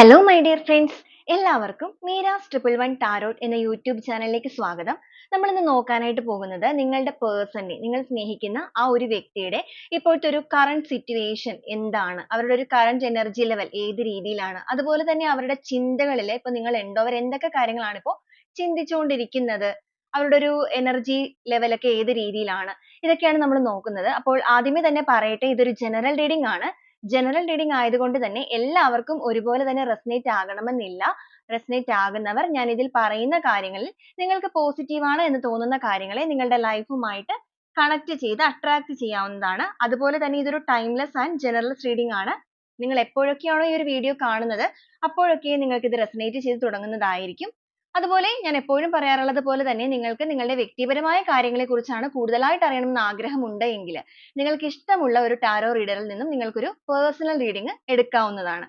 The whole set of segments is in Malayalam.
ഹലോ മൈ ഡിയർ ഫ്രണ്ട്സ് എല്ലാവർക്കും മീരാസ് ട്രിപ്പിൾ വൺ ടാരോട്ട് എന്ന യൂട്യൂബ് ചാനലിലേക്ക് സ്വാഗതം. നമ്മൾ ഇന്ന് നോക്കാനായിട്ട് പോകുന്നത് നിങ്ങളുടെ പേഴ്സണെ നിങ്ങൾ സ്നേഹിക്കുന്ന ആ ഒരു വ്യക്തിയുടെ ഇപ്പോഴത്തെ ഒരു കറണ്ട് സിറ്റുവേഷൻ എന്താണ്? അവരുടെ ഒരു കറണ്ട് എനർജി ലെവൽ ഏത് രീതിയിലാണ്? അതുപോലെ തന്നെ അവരുടെ ചിന്തകളിൽ ഇപ്പൊ നിങ്ങൾ ഉണ്ടോ? അവർ എന്തൊക്കെ കാര്യങ്ങളാണ് ഇപ്പോൾ ചിന്തിച്ചുകൊണ്ടിരിക്കുന്നത് അവരുടെ ഒരു എനർജി ലെവലൊക്കെ ഏത് രീതിയിലാണ്? ഇതൊക്കെയാണ് നമ്മൾ നോക്കുന്നത്. അപ്പോൾ ആദ്യമേ തന്നെ പറയട്ടെ ഇതൊരു ജനറൽ റീഡിംഗ് ആണ്. ജനറൽ റീഡിംഗ് ആയതുകൊണ്ട് തന്നെ എല്ലാവർക്കും ഒരുപോലെ തന്നെ റെസനേറ്റ് ആകണമെന്നില്ല. റെസനേറ്റ് ആകുന്നവർ ഞാൻ ഇതിൽ പറയുന്ന കാര്യങ്ങളിൽ നിങ്ങൾക്ക് പോസിറ്റീവ് ആണ് എന്ന് തോന്നുന്ന കാര്യങ്ങളെ നിങ്ങളുടെ ലൈഫുമായിട്ട് കണക്ട് ചെയ്ത് അട്രാക്ട് ചെയ്യാവുന്നതാണ്. അതുപോലെ തന്നെ ഇതൊരു ടൈംലെസ് ആൻഡ് ജനറൽസ് റീഡിംഗ് ആണ്. നിങ്ങൾ എപ്പോഴൊക്കെയാണോ ഈ ഒരു വീഡിയോ കാണുന്നത് അപ്പോഴൊക്കെ നിങ്ങൾക്ക് ഇത് റെസനേറ്റ് ചെയ്ത് തുടങ്ങുന്നതായിരിക്കും. അതുപോലെ ഞാൻ എപ്പോഴും പറയാറുള്ളത് പോലെ തന്നെ നിങ്ങൾക്ക് നിങ്ങളുടെ വ്യക്തിപരമായ കാര്യങ്ങളെ കുറിച്ചാണ് കൂടുതലായിട്ട് അറിയണമെന്ന് ആഗ്രഹമുണ്ട് നിങ്ങൾക്ക് ഇഷ്ടമുള്ള ഒരു ടാരോ റീഡറിൽ നിന്നും നിങ്ങൾക്ക് ഒരു പേഴ്സണൽ റീഡിംഗ് എടുക്കാവുന്നതാണ്.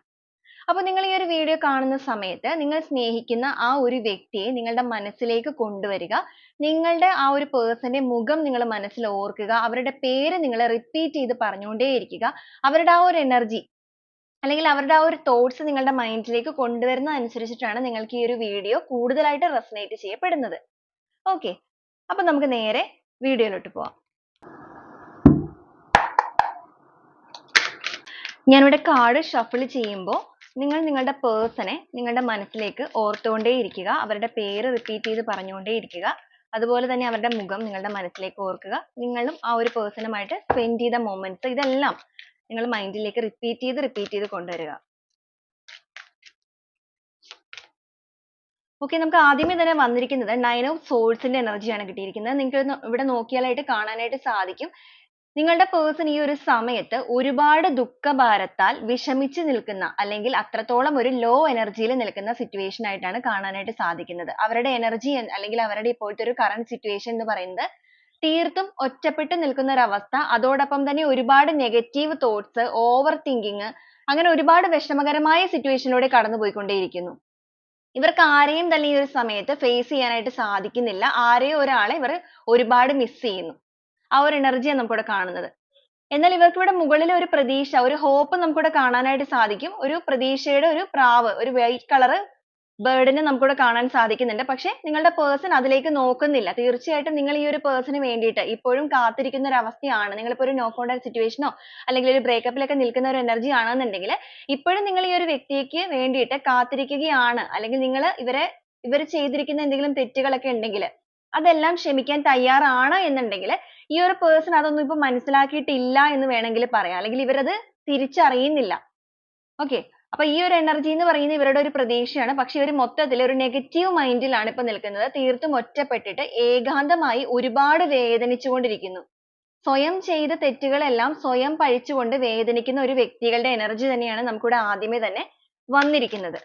അപ്പോൾ നിങ്ങൾ ഈ ഒരു വീഡിയോ കാണുന്ന സമയത്ത് നിങ്ങൾ സ്നേഹിക്കുന്ന ആ ഒരു വ്യക്തിയെ നിങ്ങളുടെ മനസ്സിലേക്ക് കൊണ്ടുവരിക. നിങ്ങളുടെ ആ ഒരു പേഴ്സന്റെ മുഖം നിങ്ങൾ മനസ്സിൽ ഓർക്കുക. അവരുടെ പേര് നിങ്ങൾ റിപ്പീറ്റ് ചെയ്ത് പറഞ്ഞുകൊണ്ടേയിരിക്കുക. അവരുടെ ആ ഒരു എനർജി അല്ലെങ്കിൽ അവരുടെ ആ ഒരു തോട്ട്സ് നിങ്ങളുടെ മൈൻഡിലേക്ക് കൊണ്ടുവരുന്നത് അനുസരിച്ചിട്ടാണ് നിങ്ങൾക്ക് ഈ ഒരു വീഡിയോ കൂടുതലായിട്ട് റെസനേറ്റ് ചെയ്യപ്പെടുന്നത്. ഓക്കെ അപ്പൊ നമുക്ക് നേരെ വീഡിയോയിലോട്ട് പോവാം. ഞാനിവിടെ കാർഡ് ഷഫിൾ ചെയ്യുമ്പോൾ നിങ്ങൾ നിങ്ങളുടെ പേഴ്സണെ നിങ്ങളുടെ മനസ്സിലേക്ക് ഓർത്തുകൊണ്ടേ ഇരിക്കുക. അവരുടെ പേര് റിപ്പീറ്റ് ചെയ്ത് പറഞ്ഞുകൊണ്ടേ ഇരിക്കുക. അതുപോലെ തന്നെ അവരുടെ മുഖം നിങ്ങളുടെ മനസ്സിലേക്ക് ഓർക്കുക. നിങ്ങളും ആ ഒരു പേഴ്സണുമായിട്ട് സ്പെൻഡ് ചെയ്ത മൊമെന്റ്സ് ഇതെല്ലാം നിങ്ങൾ മൈൻഡിലേക്ക് റിപ്പീറ്റ് ചെയ്ത് റിപ്പീറ്റ് ചെയ്ത് കൊണ്ടുവരിക. ഓക്കെ നമുക്ക് ആദ്യമേ തന്നെ വന്നിരിക്കുന്നത് നയൻ ഓഫ് സോൾസിന്റെ എനർജിയാണ് കിട്ടിയിരിക്കുന്നത്. നിങ്ങൾക്ക് ഇവിടെ നോക്കിയാലായിട്ട് കാണാനായിട്ട് സാധിക്കും. നിങ്ങളുടെ പേഴ്സൺ ഈ ഒരു സമയത്ത് ഒരുപാട് ദുഃഖഭാരത്താൽ വിഷമിച്ച് നിൽക്കുന്ന അല്ലെങ്കിൽ അത്രത്തോളം ഒരു ലോ എനർജിയിൽ നിൽക്കുന്ന സിറ്റുവേഷൻ ആയിട്ടാണ് കാണാനായിട്ട് സാധിക്കുന്നത്. അവരുടെ എനർജി അല്ലെങ്കിൽ അവരുടെ ഇപ്പോഴത്തെ ഒരു കറണ്ട് സിറ്റുവേഷൻ എന്ന് പറയുന്നത് തീർത്തും ഒറ്റപ്പെട്ടു നിൽക്കുന്ന ഒരു അവസ്ഥ അതോടൊപ്പം തന്നെ ഒരുപാട് നെഗറ്റീവ് തോട്ട്സ് ഓവർ തിങ്കിങ് അങ്ങനെ ഒരുപാട് വിഷമകരമായ സിറ്റുവേഷനിലൂടെ കടന്നുപോയിക്കൊണ്ടേയിരിക്കുന്നു. ഇവർക്ക് ആരെയും തന്നെ ഈ ഒരു സമയത്ത് ഫേസ് ചെയ്യാനായിട്ട് സാധിക്കുന്നില്ല. ആരെയോ ഒരാളെ ഇവർ ഒരുപാട് മിസ് ചെയ്യുന്നു. ആ ഒരു എനർജിയാണ് നമുക്കിവിടെ കാണുന്നത്. എന്നാൽ ഇവർക്ക് ഇവിടെ മുകളിൽ ഒരു പ്രതീക്ഷ ഒരു ഹോപ്പ് നമുക്കിവിടെ കാണാനായിട്ട് സാധിക്കും. ഒരു പ്രതീക്ഷയുടെ ഒരു പ്രാവ് ഒരു വൈറ്റ് കളർ ബേർഡിനെ നമുക്കിവിടെ കാണാൻ സാധിക്കുന്നുണ്ട്. പക്ഷേ നിങ്ങളുടെ പേഴ്സൺ അതിലേക്ക് നോക്കുന്നില്ല. തീർച്ചയായിട്ടും നിങ്ങൾ ഈ ഒരു പേഴ്സണിന് വേണ്ടിയിട്ട് ഇപ്പോഴും കാത്തിരിക്കുന്ന ഒരു അവസ്ഥയാണ്. നിങ്ങളിപ്പോൾ ഒരു നോ കോണ്ടാക്ട് സിറ്റുവേഷനോ അല്ലെങ്കിൽ ഒരു ബ്രേക്കപ്പിലൊക്കെ നിൽക്കുന്ന ഒരു എനർജി ആണെന്നുണ്ടെങ്കിൽ ഇപ്പോഴും നിങ്ങൾ ഈ ഒരു വ്യക്തിക്ക് വേണ്ടിയിട്ട് കാത്തിരിക്കുകയാണ്. അല്ലെങ്കിൽ നിങ്ങൾ ഇവരെ ഇവർ ചെയ്തിരിക്കുന്ന എന്തെങ്കിലും തെറ്റുകളൊക്കെ ഉണ്ടെങ്കിൽ അതെല്ലാം ക്ഷമിക്കാൻ തയ്യാറാണ് എന്നുണ്ടെങ്കിൽ ഈ ഒരു പേഴ്സൺ അതൊന്നും ഇപ്പൊ മനസ്സിലാക്കിയിട്ടില്ല എന്ന് വേണമെങ്കിൽ പറയാം. അല്ലെങ്കിൽ ഇവരത് തിരിച്ചറിയുന്നില്ല. ഓക്കെ അപ്പൊ ഈ ഒരു energy എന്ന് പറയുന്നത് ഇവരുടെ ഒരു പ്രതീക്ഷയാണ്. പക്ഷെ ഇവർ മൊത്തത്തിൽ ഒരു negative നെഗറ്റീവ് മൈൻഡിലാണ് ഇപ്പൊ നിൽക്കുന്നത്. തീർത്തും ഒറ്റപ്പെട്ടിട്ട് ഏകാന്തമായി ഒരുപാട് വേദനിച്ചുകൊണ്ടിരിക്കുന്നു. സ്വയം ചെയ്ത തെറ്റുകളെല്ലാം സ്വയം പഴിച്ചുകൊണ്ട് വേദനിക്കുന്ന ഒരു വ്യക്തികളുടെ energy തന്നെയാണ് നമുക്കിവിടെ ആദ്യമേ തന്നെ വന്നിരിക്കുന്നത്.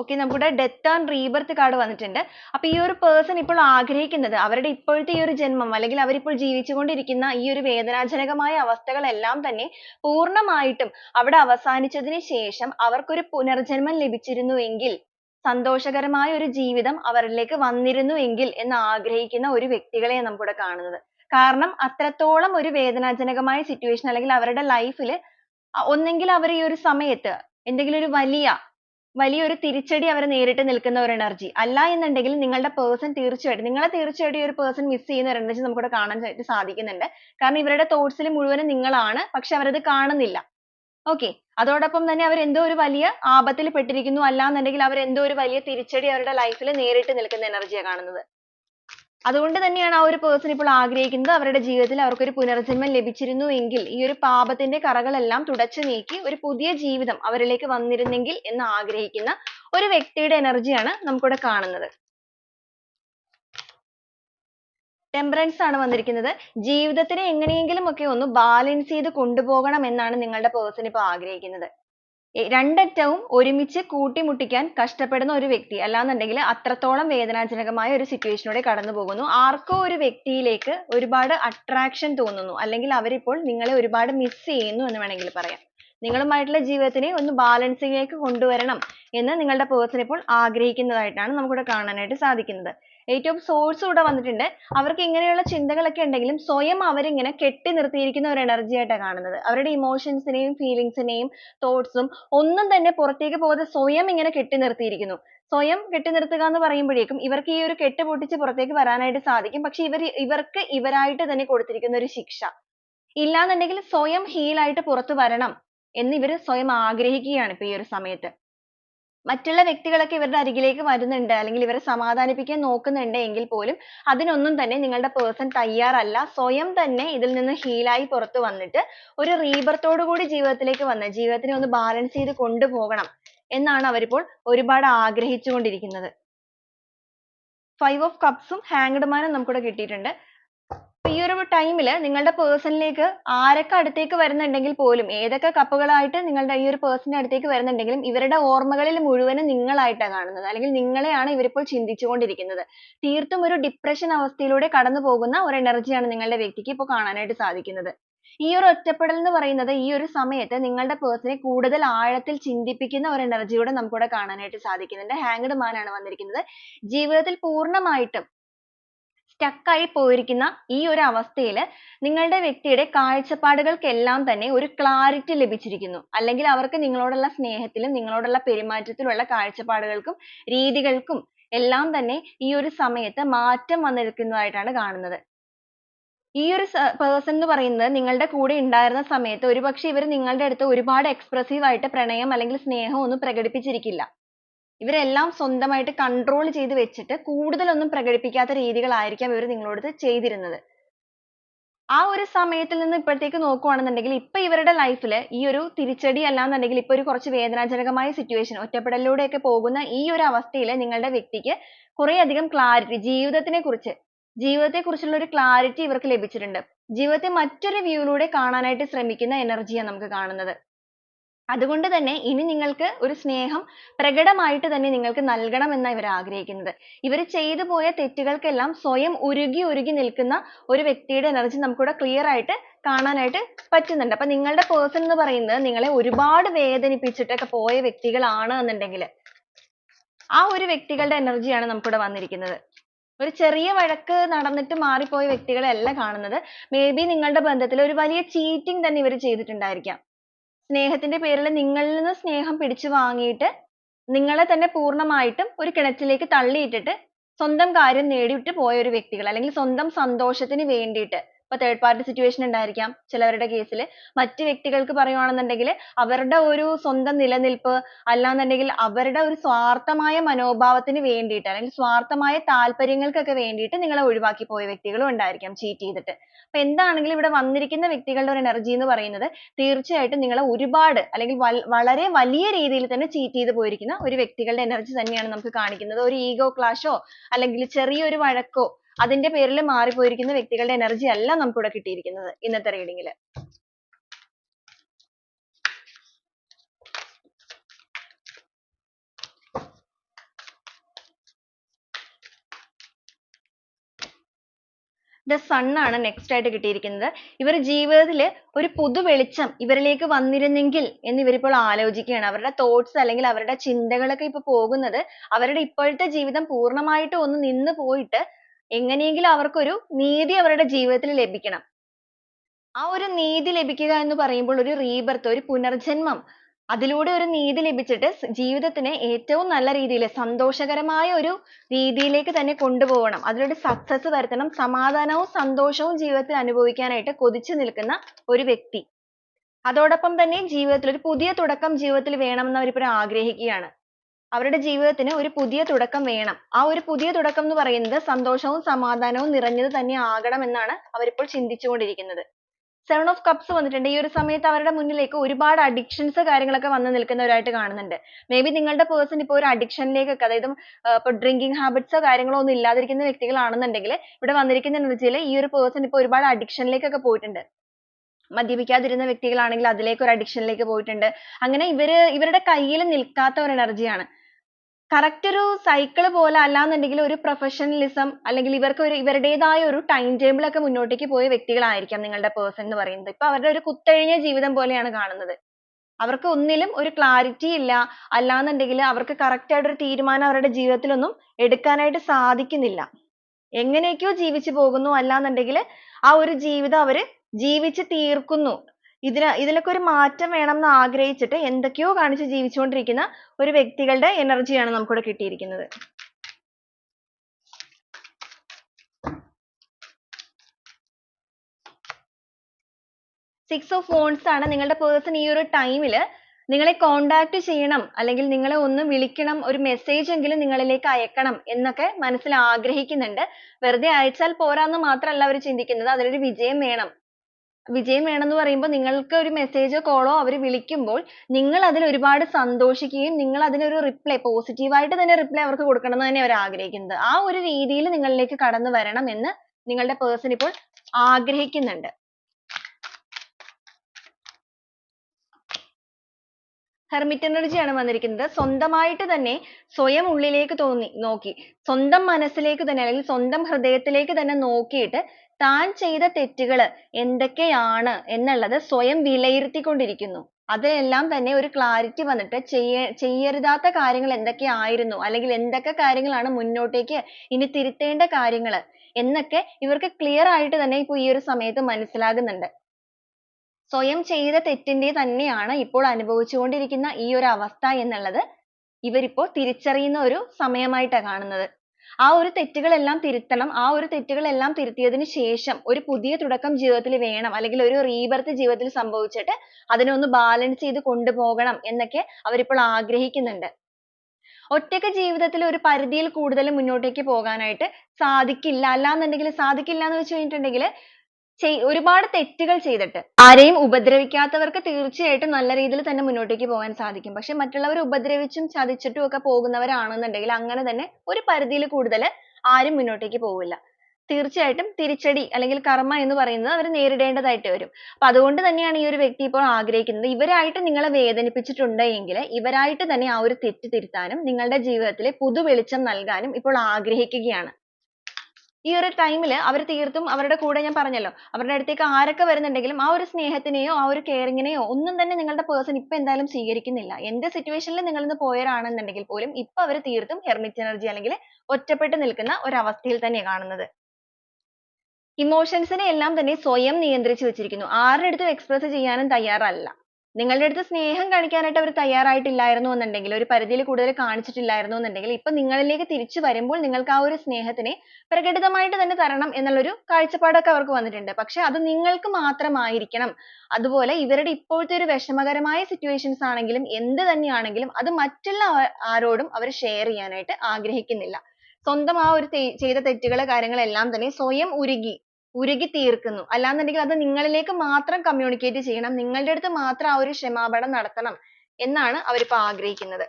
ഓക്കെ നമുക്കിവിടെ ഡെത്ത് ആൻഡ് റീബർത്ത് കാർഡ് വന്നിട്ടുണ്ട്. അപ്പൊ ഈ ഒരു പേഴ്സൺ ഇപ്പോൾ ആഗ്രഹിക്കുന്നത് അവരുടെ ഇപ്പോഴത്തെ ഈ ഒരു ജന്മം അല്ലെങ്കിൽ അവരിപ്പോൾ ജീവിച്ചുകൊണ്ടിരിക്കുന്ന ഈ ഒരു വേദനാജനകമായ അവസ്ഥകളെല്ലാം തന്നെ പൂർണമായിട്ടും അവിടെ അവസാനിച്ചതിന് ശേഷം അവർക്കൊരു പുനർജന്മം ലഭിച്ചിരുന്നുവെങ്കിൽ സന്തോഷകരമായ ഒരു ജീവിതം അവരിലേക്ക് വന്നിരുന്നു എങ്കിൽ എന്ന് ആഗ്രഹിക്കുന്ന ഒരു വ്യക്തികളെയാണ് നമുക്കിവിടെ കാണുന്നത്. കാരണം അത്രത്തോളം ഒരു വേദനാജനകമായ സിറ്റുവേഷൻ അല്ലെങ്കിൽ അവരുടെ ലൈഫിൽ ഒന്നെങ്കിൽ അവർ ഈ ഒരു സമയത്ത് എന്തെങ്കിലും ഒരു വലിയ വലിയൊരു തിരിച്ചടി അവർ നേരിട്ട് നിൽക്കുന്ന ഒരു എനർജി അല്ല എന്നുണ്ടെങ്കിൽ നിങ്ങളുടെ പേഴ്സൺ തീർച്ചയായിട്ടും നിങ്ങളെ തീർച്ചയായിട്ടും ഈ ഒരു പേഴ്സൺ മിസ് ചെയ്യുന്ന ഒരു എനർജി നമുക്കിവിടെ കാണാൻ സാധിക്കുന്നുണ്ട്. കാരണം ഇവരുടെ തോട്ട്സിൽ മുഴുവനും നിങ്ങളാണ് പക്ഷെ അവരത് കാണുന്നില്ല. ഓക്കെ അതോടൊപ്പം തന്നെ അവർ എന്തോ ഒരു വലിയ ആപത്തിൽ പെട്ടിരിക്കുന്നു അല്ല എന്നുണ്ടെങ്കിൽ അവർ എന്തോ ഒരു വലിയ തിരിച്ചടി അവരുടെ ലൈഫിൽ നേരിട്ട് നിൽക്കുന്ന എനർജിയാണ് കാണുന്നത്. അതുകൊണ്ട് തന്നെയാണ് ആ ഒരു പേഴ്സൺ ഇപ്പോൾ ആഗ്രഹിക്കുന്നത്. അവരുടെ ജീവിതത്തിൽ അവർക്ക് ഒരു പുനർജന്മം ലഭിച്ചിരുന്നു എങ്കിൽ ഈ ഒരു പാപത്തിന്റെ കറകളെല്ലാം തുടച്ചു നീക്കി ഒരു പുതിയ ജീവിതം അവരിലേക്ക് വന്നിരുന്നെങ്കിൽ എന്ന് ആഗ്രഹിക്കുന്ന ഒരു വ്യക്തിയുടെ എനർജിയാണ് നമുക്കിവിടെ കാണുന്നത്. ടെമ്പറൻസ് ആണ് വന്നിരിക്കുന്നത്. ജീവിതത്തിനെ എങ്ങനെയെങ്കിലും ഒക്കെ ഒന്ന് ബാലൻസ് ചെയ്ത് കൊണ്ടുപോകണം എന്നാണ് നിങ്ങളുടെ പേഴ്സൺ ഇപ്പോൾ ആഗ്രഹിക്കുന്നത്. രണ്ടറ്റവും ഒരുമിച്ച് കൂട്ടിമുട്ടിക്കാൻ കഷ്ടപ്പെടുന്ന ഒരു വ്യക്തി അല്ലാന്നുണ്ടെങ്കിൽ അത്രത്തോളം വേദനാജനകമായ ഒരു സിറ്റുവേഷനിലൂടെ കടന്നു പോകുന്നു. ആർക്കോ ഒരു വ്യക്തിയിലേക്ക് ഒരുപാട് അട്രാക്ഷൻ തോന്നുന്നു. അല്ലെങ്കിൽ അവരിപ്പോൾ നിങ്ങളെ ഒരുപാട് മിസ് ചെയ്യുന്നു എന്ന് വേണമെങ്കിൽ പറയാം. നിങ്ങളുമായിട്ടുള്ള ജീവിതത്തിനെ ഒന്ന് ബാലൻസിങ്ങിലേക്ക് കൊണ്ടുവരണം എന്ന് നിങ്ങളുടെ പേഴ്സൺ ഇപ്പോൾ ആഗ്രഹിക്കുന്നതായിട്ടാണ് നമുക്കിവിടെ കാണാനായിട്ട് സാധിക്കുന്നത്. എയ്റ്റ് ഓഫ് സോഴ്സ് ഇവിടെ വന്നിട്ടുണ്ട്. അവർക്ക് ഇങ്ങനെയുള്ള ചിന്തകളൊക്കെ ഉണ്ടെങ്കിലും സ്വയം അവരിങ്ങനെ കെട്ടി നിർത്തിയിരിക്കുന്ന ഒരു എനർജി ആയിട്ടാണ് കാണുന്നത്. അവരുടെ ഇമോഷൻസിനെയും ഫീലിങ്സിനെയും തോട്ട്സും ഒന്നും തന്നെ പുറത്തേക്ക് പോകാതെ സ്വയം ഇങ്ങനെ കെട്ടി നിർത്തിയിരിക്കുന്നു. സ്വയം കെട്ടി നിർത്തുക എന്ന് പറയുമ്പോഴേക്കും ഇവർക്ക് ഈ ഒരു കെട്ട് പൊട്ടിച്ച് പുറത്തേക്ക് വരാനായിട്ട് സാധിക്കും. പക്ഷെ ഇവർ ഇവർക്ക് ഇവരായിട്ട് തന്നെ കൊടുത്തിരിക്കുന്ന ഒരു ശിക്ഷ. ഇല്ലാന്നുണ്ടെങ്കിൽ സ്വയം heal ആയിട്ട് പുറത്തു വരണം. എന്ന് ഇവർ സ്വയം ആഗ്രഹിക്കുകയാണ് ഇപ്പൊ ഈ ഒരു സമയത്ത്. മറ്റുള്ള വ്യക്തികളൊക്കെ ഇവരുടെ അരികിലേക്ക് വരുന്നുണ്ട് അല്ലെങ്കിൽ ഇവരെ സമാധാനിപ്പിക്കാൻ നോക്കുന്നുണ്ട് എങ്കിൽ പോലും അതിനൊന്നും തന്നെ നിങ്ങളുടെ പേഴ്സൺ തയ്യാറല്ല. സ്വയം തന്നെ ഇതിൽ നിന്ന് ആയി പുറത്തു വന്നിട്ട് ഒരു ഓട് കൂടി ജീവിതത്തിലേക്ക് വന്ന് ജീവിതത്തിനെ ഒന്ന് ബാലൻസ് ചെയ്ത് കൊണ്ടുപോകണം എന്നാണ് അവരിപ്പോൾ ഒരുപാട് ആഗ്രഹിച്ചുകൊണ്ടിരിക്കുന്നത്. ഉം hanged man ഉം നമുക്കിവിടെ കിട്ടിയിട്ടുണ്ട്. ഒരു ൽ നിങ്ങളുടെ person ലേക്ക് ആരൊക്കെ അടുത്തേക്ക് വരുന്നുണ്ടെങ്കിൽ പോലും ഏതൊക്കെ കപ്പുകളായിട്ട് നിങ്ങളുടെ ഈ ഒരു person ന്റെ അടുത്തേക്ക് വരുന്നുണ്ടെങ്കിലും ഇവരുടെ ഓർമ്മകളിൽ മുഴുവനും നിങ്ങളായിട്ടാണ് കാണുന്നത്. അല്ലെങ്കിൽ നിങ്ങളെയാണ് ഇവരിപ്പോൾ ചിന്തിച്ചുകൊണ്ടിരിക്കുന്നത്. തീർത്തും ഒരു ഡിപ്രഷൻ അവസ്ഥയിലൂടെ കടന്നു പോകുന്ന ഒരു എനർജിയാണ് നിങ്ങളുടെ വ്യക്തിക്ക് ഇപ്പോൾ കാണാനായിട്ട് സാധിക്കുന്നത്. ഈ ഒരു ഒറ്റപ്പെടൽ എന്ന് പറയുന്നത് ഈ ഒരു സമയത്ത് നിങ്ങളുടെ നെ കൂടുതൽ ആഴത്തിൽ ചിന്തിപ്പിക്കുന്ന ഒരു എനർജിയോടെ നമുക്കിവിടെ കാണാനായിട്ട് സാധിക്കുന്നുണ്ട്. Man ആണ് വന്നിരിക്കുന്നത്. ജീവിതത്തിൽ പൂർണമായിട്ടും stuck ആയി പോയിരിക്കുന്ന ഈ ഒരു അവസ്ഥയിൽ നിങ്ങളുടെ വ്യക്തിയുടെ കാഴ്ചപ്പാടുകൾക്കെല്ലാം തന്നെ ഒരു ക്ലാരിറ്റി ലഭിച്ചിരിക്കുന്നു. അല്ലെങ്കിൽ അവർക്ക് നിങ്ങളോടുള്ള സ്നേഹത്തിലും നിങ്ങളോടുള്ള പെരുമാറ്റത്തിലുള്ള കാഴ്ചപ്പാടുകൾക്കും രീതികൾക്കും എല്ലാം തന്നെ ഈ ഒരു സമയത്ത് മാറ്റം വന്നിരിക്കുന്നതായിട്ടാണ് കാണുന്നത്. ഈ ഒരു പേഴ്സൺ എന്ന് പറയുന്നത് നിങ്ങളുടെ കൂടെ ഉണ്ടായിരുന്ന സമയത്ത് ഒരുപക്ഷെ ഇവർ നിങ്ങളുടെ അടുത്ത് ഒരുപാട് expressive ആയിട്ട് പ്രണയം അല്ലെങ്കിൽ സ്നേഹം ഒന്നും പ്രകടിപ്പിച്ചിരിക്കില്ല. ഇവരെല്ലാം സ്വന്തമായിട്ട് കൺട്രോൾ ചെയ്ത് വെച്ചിട്ട് കൂടുതലൊന്നും പ്രകടിപ്പിക്കാത്ത രീതികളായിരിക്കാം ഇവർ നിങ്ങളോട് ചെയ്തിരുന്നത്. ആ ഒരു സമയത്തിൽ നിന്ന് ഇപ്പോഴത്തേക്ക് നോക്കുകയാണെന്നുണ്ടെങ്കിൽ ഇപ്പൊ ഇവരുടെ life ൽ ഈ ഒരു തിരിച്ചടി അല്ലാന്നുണ്ടെങ്കിൽ ഇപ്പൊ ഒരു കുറച്ച് വേദനാജനകമായ situation ഒറ്റപ്പെടലിലൂടെ ഒക്കെ പോകുന്ന ഈ ഒരു അവസ്ഥയിൽ നിങ്ങളുടെ വ്യക്തിക്ക് കുറെയധികം clarity ജീവിതത്തിനെ കുറിച്ച് ജീവിതത്തെ കുറിച്ചുള്ള ഒരു clarity ഇവർക്ക് ലഭിച്ചിട്ടുണ്ട്. ജീവിതത്തെ മറ്റൊരു view ലൂടെ കാണാനായിട്ട് ശ്രമിക്കുന്ന energy നമുക്ക് കാണുന്നത്. അതുകൊണ്ട് തന്നെ ഇനി നിങ്ങൾക്ക് ഒരു സ്നേഹം പ്രകടമായിട്ട് തന്നെ നിങ്ങൾക്ക് നൽകണം എന്നാണ് ഇവർ ആഗ്രഹിക്കുന്നത്. ഇവർ ചെയ്തു പോയ തെറ്റുകൾക്കെല്ലാം സ്വയം ഉരുകി ഉരുകി നിൽക്കുന്ന ഒരു വ്യക്തിയുടെ എനർജി നമുക്കിവിടെ clear ആയിട്ട് കാണാനായിട്ട് പറ്റുന്നുണ്ട്. അപ്പൊ നിങ്ങളുടെ person എന്ന് പറയുന്നത് നിങ്ങളെ ഒരുപാട് വേദനിപ്പിച്ചിട്ടൊക്കെ പോയ വ്യക്തികളാണ് എന്നുണ്ടെങ്കിൽ ആ ഒരു വ്യക്തികളുടെ energy ആണ് നമുക്കിവിടെ വന്നിരിക്കുന്നത്. ഒരു ചെറിയ വഴക്ക് നടന്നിട്ട് മാറിപ്പോയ വ്യക്തികളെ അല്ല കാണുന്നത്. May be നിങ്ങളുടെ ബന്ധത്തിൽ ഒരു വലിയ cheating തന്നെ ഇവർ ചെയ്തിട്ടുണ്ടായിരിക്കാം. സ്നേഹത്തിന്റെ പേരിൽ നിങ്ങളിൽ നിന്ന് സ്നേഹം പിടിച്ചു വാങ്ങിയിട്ട് നിങ്ങളെ തന്നെ പൂർണമായിട്ടും ഒരു കിണറ്റിലേക്ക് തള്ളിയിട്ടിട്ട് സ്വന്തം കാര്യം നേടിയിട്ട് പോയ ഒരു വ്യക്തികൾ അല്ലെങ്കിൽ സ്വന്തം സന്തോഷത്തിന് വേണ്ടിയിട്ട് ഇപ്പൊ third party situation ഉണ്ടായിരിക്കാം ചിലവരുടെ case ൽ മറ്റു വ്യക്തികൾക്ക് പറയുവാണെന്നുണ്ടെങ്കിൽ അവരുടെ ഒരു സ്വന്തം നിലനിൽപ്പ് അല്ലാന്നുണ്ടെങ്കിൽ അവരുടെ ഒരു സ്വാർത്ഥമായ മനോഭാവത്തിന് വേണ്ടിയിട്ട് അല്ലെങ്കിൽ സ്വാർത്ഥമായ താല്പര്യങ്ങൾക്കൊക്കെ വേണ്ടിയിട്ട് നിങ്ങളെ ഒഴിവാക്കി പോയ വ്യക്തികളും ഉണ്ടായിരിക്കാം cheat ചെയ്തിട്ട്. അപ്പൊ എന്താണെങ്കിലും ഇവിടെ വന്നിരിക്കുന്ന വ്യക്തികളുടെ ഒരു energy എന്ന് പറയുന്നത് തീർച്ചയായിട്ടും നിങ്ങളെ ഒരുപാട് അല്ലെങ്കിൽ വളരെ വലിയ രീതിയിൽ തന്നെ cheat ചെയ്തു പോയിരിക്കുന്ന ഒരു വ്യക്തികളുടെ energy തന്നെയാണ് നമുക്ക് കാണിക്കുന്നത്. ഒരു ego clash ഓ അല്ലെങ്കിൽ ചെറിയൊരു വഴക്കോ അതിന്റെ പേരിൽ മാറിപ്പോയിരിക്കുന്ന വ്യക്തികളുടെ എനർജി അല്ല നമുക്കിവിടെ കിട്ടിയിരിക്കുന്നത് ഇന്നത്തെ reading ദ സൺ ആണ് നെക്സ്റ്റ് ആയിട്ട് കിട്ടിയിരിക്കുന്നത്. ഇവർ ജീവിതത്തിൽ ഒരു പുതു വെളിച്ചം ഇവരിലേക്ക് വന്നിരുന്നെങ്കിൽ എന്ന് ഇവരിപ്പോൾ ആലോചിക്കുകയാണ്. അവരുടെ thoughts അല്ലെങ്കിൽ അവരുടെ ചിന്തകളൊക്കെ ഇപ്പൊ പോകുന്നത് അവരുടെ ഇപ്പോഴത്തെ ജീവിതം പൂർണമായിട്ട് ഒന്ന് നിന്ന് പോയിട്ട് എങ്ങനെയെങ്കിലും അവർക്കൊരു നീതി അവരുടെ ജീവിതത്തിൽ ലഭിക്കണം. ആ ഒരു നീതി ലഭിക്കുക എന്ന് പറയുമ്പോൾ ഒരു rebirth ഒരു പുനർജന്മം അതിലൂടെ ഒരു നീതി ലഭിച്ചിട്ട് ജീവിതത്തിനെ ഏറ്റവും നല്ല രീതിയിൽ സന്തോഷകരമായ ഒരു രീതിയിലേക്ക് തന്നെ കൊണ്ടുപോകണം. അതിലൊരു success വരുത്തണം. സമാധാനവും സന്തോഷവും ജീവിതത്തിൽ അനുഭവിക്കാനായിട്ട് കൊതിച്ചു നിൽക്കുന്ന ഒരു വ്യക്തി. അതോടൊപ്പം തന്നെ ജീവിതത്തിൽ ഒരു പുതിയ തുടക്കം ജീവിതത്തിൽ വേണമെന്ന് അവരിപ്പോഴും ആഗ്രഹിക്കുകയാണ്. അവരുടെ ജീവിതത്തിന് ഒരു പുതിയ തുടക്കം വേണം. ആ ഒരു പുതിയ തുടക്കം എന്ന് പറയുന്നത് സന്തോഷവും സമാധാനവും നിറഞ്ഞത് തന്നെ ആകണം എന്നാണ് അവരിപ്പോൾ ചിന്തിച്ചുകൊണ്ടിരിക്കുന്നത്. Seven ഓഫ് കപ്സ് വന്നിട്ടുണ്ട്. ഈ ഒരു സമയത്ത് അവരുടെ മുന്നിലേക്ക് ഒരുപാട് അഡിക്ഷൻസ് കാര്യങ്ങളൊക്കെ വന്നു നിൽക്കുന്നവരായിട്ട് കാണുന്നുണ്ട്. May be നിങ്ങളുടെ പേഴ്സൺ ഇപ്പോൾ ഒരു addiction ലേക്കൊക്കെ അതായത് ഇപ്പൊ drinking ഹാബിറ്റ്സോ കാര്യങ്ങളോ ഒന്നും ഇല്ലാതിരിക്കുന്ന വ്യക്തികളാണെന്നുണ്ടെങ്കിൽ ഇവിടെ വന്നിരിക്കുന്ന വെച്ചാൽ ഈ ഒരു person ഇപ്പോൾ ഒരുപാട് addiction ലേക്കൊക്കെ പോയിട്ടുണ്ട്. മദ്യപിക്കാതിരുന്ന വ്യക്തികളാണെങ്കിൽ അതിലേക്ക് ഒരു addiction ലേക്ക് പോയിട്ടുണ്ട്. അങ്ങനെ ഇവർ ഇവരുടെ കയ്യിൽ നിൽക്കാത്ത ഒരു എനർജിയാണ് correct ഒരു cycle പോലെ അല്ലാന്നുണ്ടെങ്കിൽ ഒരു professionalism അല്ലെങ്കിൽ ഇവർക്ക് ഒരു ഇവരുടേതായ ഒരു time table ഒക്കെ മുന്നോട്ടേക്ക് പോയ വ്യക്തികളായിരിക്കാം നിങ്ങളുടെ person എന്ന് പറയുന്നത്. ഇപ്പൊ അവരുടെ ഒരു കുത്തഴിഞ്ഞ ജീവിതം പോലെയാണ് കാണുന്നത്. അവർക്ക് ഒന്നിലും ഒരു clarity ഇല്ല അല്ലാന്നുണ്ടെങ്കിൽ അവർക്ക് correct ആയിട്ട് ഒരു തീരുമാനം അവരുടെ ജീവിതത്തിലൊന്നും എടുക്കാനായിട്ട് സാധിക്കുന്നില്ല എങ്ങനെയൊക്കെയോ ജീവിച്ചു പോകുന്നു അല്ലാന്നുണ്ടെങ്കിൽ ആ ഒരു ജീവിതം അവർ ജീവിച്ചു തീർക്കുന്നു ഇതിന് ഇതിലൊക്കെ ഒരു മാറ്റം വേണം എന്ന് ആഗ്രഹിച്ചിട്ട് എന്തൊക്കെയോ കാണിച്ച് ജീവിച്ചുകൊണ്ടിരിക്കുന്ന ഒരു വ്യക്തികളുടെ എനർജിയാണ് നമുക്കിവിടെ കിട്ടിയിരിക്കുന്നത്. സിക്സ് ഓഫ് ഫോൺസ് ആണ് നിങ്ങളുടെ പേഴ്സൺ ഈ ഒരു ടൈമിൽ നിങ്ങളെ കോണ്ടാക്ട് ചെയ്യണം അല്ലെങ്കിൽ നിങ്ങളെ ഒന്ന് വിളിക്കണം ഒരു മെസ്സേജ് എങ്കിലും നിങ്ങളിലേക്ക് അയക്കണം എന്നൊക്കെ മനസ്സിൽ ആഗ്രഹിക്കുന്നുണ്ട്. വെറുതെ അയച്ചാൽ പോരാന്ന് മാത്രമല്ല അവർ ചിന്തിക്കുന്നത്. അതിലൊരു വിജയം വേണം. വിജയം വേണമെന്ന് പറയുമ്പോൾ നിങ്ങൾക്ക് ഒരു മെസ്സേജോ കോളോ അവർ വിളിക്കുമ്പോൾ നിങ്ങൾ അതിൽ ഒരുപാട് സന്തോഷിക്കുകയും നിങ്ങൾ അതിനൊരു റിപ്ലൈ പോസിറ്റീവായിട്ട് തന്നെ റിപ്ലൈ അവർക്ക് കൊടുക്കണം എന്ന് തന്നെ അവർ ആഗ്രഹിക്കുന്നത്. ആ ഒരു രീതിയിൽ നിങ്ങളിലേക്ക് കടന്നു വരണം എന്ന് നിങ്ങളുടെ പേഴ്സൺ ഇപ്പോൾ ആഗ്രഹിക്കുന്നുണ്ട്. ഹെർമിറ്റ് എനർജിയാണ് വന്നിരിക്കുന്നത്. സ്വന്തമായിട്ട് തന്നെ സ്വയം ഉള്ളിലേക്ക് തോന്നി നോക്കി. സ്വന്തം മനസ്സിലേക്ക് തന്നെ അല്ലെങ്കിൽ സ്വന്തം ഹൃദയത്തിലേക്ക് തന്നെ നോക്കിയിട്ട് താൻ ചെയ്ത തെറ്റുകൾ എന്തൊക്കെയാണ് എന്നുള്ളത് സ്വയം വിലയിരുത്തിക്കൊണ്ടിരിക്കുന്നു. അതെല്ലാം തന്നെ ഒരു clarity വന്നിട്ട് ചെയ്യ ചെയ്യരുതാത്ത കാര്യങ്ങൾ എന്തൊക്കെയായിരുന്നു? അല്ലെങ്കിൽ എന്തൊക്കെ കാര്യങ്ങളാണ് മുന്നോട്ടേക്ക് ഇനി തിരുത്തേണ്ട കാര്യങ്ങൾ എന്നൊക്കെ ഇവർക്ക് clear ആയിട്ട് തന്നെ ഇപ്പോൾ ഈ ഒരു സമയത്ത് മനസ്സിലാകുന്നുണ്ട്. സ്വയം ചെയ്ത തെറ്റിന്റെ തന്നെയാണ് ഇപ്പോൾ അനുഭവിച്ചുകൊണ്ടിരിക്കുന്ന ഈ ഒരു അവസ്ഥ എന്നുള്ളത് ഇവരിപ്പോൾ തിരിച്ചറിയുന്ന ഒരു സമയമായിട്ടാണ് കാണുന്നത്. ആ ഒരു തെറ്റുകളെല്ലാം തിരുത്തണം ആ ഒരു തെറ്റുകളെല്ലാം തിരുത്തിയതിനു ശേഷം ഒരു പുതിയ തുടക്കം ജീവിതത്തിൽ വേണം അല്ലെങ്കിൽ ഒരു rebirth ജീവിതത്തിൽ സംഭവിച്ചിട്ട് അതിനെ ഒന്ന് balance ചെയ്ത് കൊണ്ടുപോകണം എന്നൊക്കെ അവരിപ്പോൾ ആഗ്രഹിക്കുന്നുണ്ട്. ഒറ്റയ്ക്ക് ജീവിതത്തിൽ ഒരു പരിധിയിൽ കൂടുതൽ മുന്നോട്ടേക്ക് പോകാനായിട്ട് സാധിക്കില്ല. അല്ലാന്നുണ്ടെങ്കിൽ സാധിക്കില്ല എന്ന് വെച്ച് കഴിഞ്ഞിട്ടുണ്ടെങ്കിൽ ഒരുപാട് തെറ്റുകൾ ചെയ്തിട്ട്. ആരെയും ഉപദ്രവിക്കാത്തവർക്ക് തീർച്ചയായിട്ടും നല്ല രീതിയിൽ തന്നെ മുന്നോട്ടേക്ക് പോകാൻ സാധിക്കും. പക്ഷെ മറ്റുള്ളവരെ ഉപദ്രവിച്ചും ചതിച്ചിട്ടും ഒക്കെ പോകുന്നവരാണെന്നുണ്ടെങ്കിൽ അങ്ങനെ തന്നെ ഒരു പരിധിയിൽ കൂടുതൽ ആരും മുന്നോട്ടേക്ക് പോവില്ല. തീർച്ചയായിട്ടും തിരിച്ചടി അല്ലെങ്കിൽ കർമ്മ എന്ന് പറയുന്നത് അവർ നേരിടേണ്ടതായിട്ട് വരും. അപ്പൊ അതുകൊണ്ട് തന്നെയാണ് ഈ ഒരു വ്യക്തി ഇപ്പോൾ ആഗ്രഹിക്കുന്നത്. ഇവരായിട്ട് നിങ്ങളെ വേദനിപ്പിച്ചിട്ടുണ്ട് എങ്കിൽ ഇവരായിട്ട് തന്നെ ആ ഒരു തെറ്റ് തിരുത്താനും നിങ്ങളുടെ ജീവിതത്തിലെ പുതു വെളിച്ചം നൽകാനും ഇപ്പോൾ ആഗ്രഹിക്കുകയാണ്. ഈ ഒരു ൽ അവർ തീർത്തും അവരുടെ കൂടെ ഞാൻ പറഞ്ഞല്ലോ. അവരുടെ അടുത്തേക്ക് ആരൊക്കെ വരുന്നുണ്ടെങ്കിലും ആ ഒരു സ്നേഹത്തിനെയോ ആ ഒരു caring നെയോ ഒന്നും തന്നെ നിങ്ങളുടെ പേഴ്സൺ ഇപ്പൊ എന്തായാലും സ്വീകരിക്കുന്നില്ല. എന്ത് situation ൽ നിങ്ങൾ ഇന്ന് പോയവരാണെന്നുണ്ടെങ്കിൽ പോലും ഇപ്പൊ അവർ തീർത്തും ഹെർമിറ്റ് എനർജി അല്ലെങ്കിൽ ഒറ്റപ്പെട്ട് നിൽക്കുന്ന ഒരു തന്നെയാണ് കാണുന്നത്. Emotions നെ എല്ലാം തന്നെ സ്വയം നിയന്ത്രിച്ചു വെച്ചിരിക്കുന്നു. ആരുടെ അടുത്തും എക്സ്പ്രസ് ചെയ്യാനും തയ്യാറല്ല. നിങ്ങളുടെ അടുത്ത് സ്നേഹം കാണിക്കാനായിട്ട് അവർ തയ്യാറായിട്ടില്ലായിരുന്നു എന്നുണ്ടെങ്കിൽ ഒരു പരിധിയിൽ കൂടുതൽ കാണിച്ചിട്ടില്ലായിരുന്നു എന്നുണ്ടെങ്കിൽ ഇപ്പൊ നിങ്ങളിലേക്ക് തിരിച്ചു വരുമ്പോൾ നിങ്ങൾക്ക് ആ ഒരു സ്നേഹത്തിനെ പ്രകടിതമായിട്ട് തന്നെ തരണം എന്നുള്ളൊരു കാഴ്ചപ്പാടൊക്കെ അവർക്ക് വന്നിട്ടുണ്ട്. പക്ഷെ അത് നിങ്ങൾക്ക് മാത്രമായിരിക്കണം. അതുപോലെ ഇവരുടെ ഇപ്പോഴത്തെ ഒരു വിഷമകരമായ സിറ്റുവേഷൻസ് ആണെങ്കിലും എന്ത് തന്നെയാണെങ്കിലും അത് മറ്റുള്ള ആരോടും അവർ share ചെയ്യാനായിട്ട് ആഗ്രഹിക്കുന്നില്ല. സ്വന്തം ആ ഒരു ചെയ്ത തെറ്റുകളെ കാര്യങ്ങളെല്ലാം തന്നെ സ്വയം ഉരുകി ഉരുകി തീർക്കുന്നു. അല്ലാന്നുണ്ടെങ്കിൽ അത് നിങ്ങളിലേക്ക് മാത്രം communicate ചെയ്യണം. നിങ്ങളുടെ അടുത്ത് മാത്രം ആ ഒരു ക്ഷമാപണം നടത്തണം എന്നാണ് അവരിപ്പോ ആഗ്രഹിക്കുന്നത്.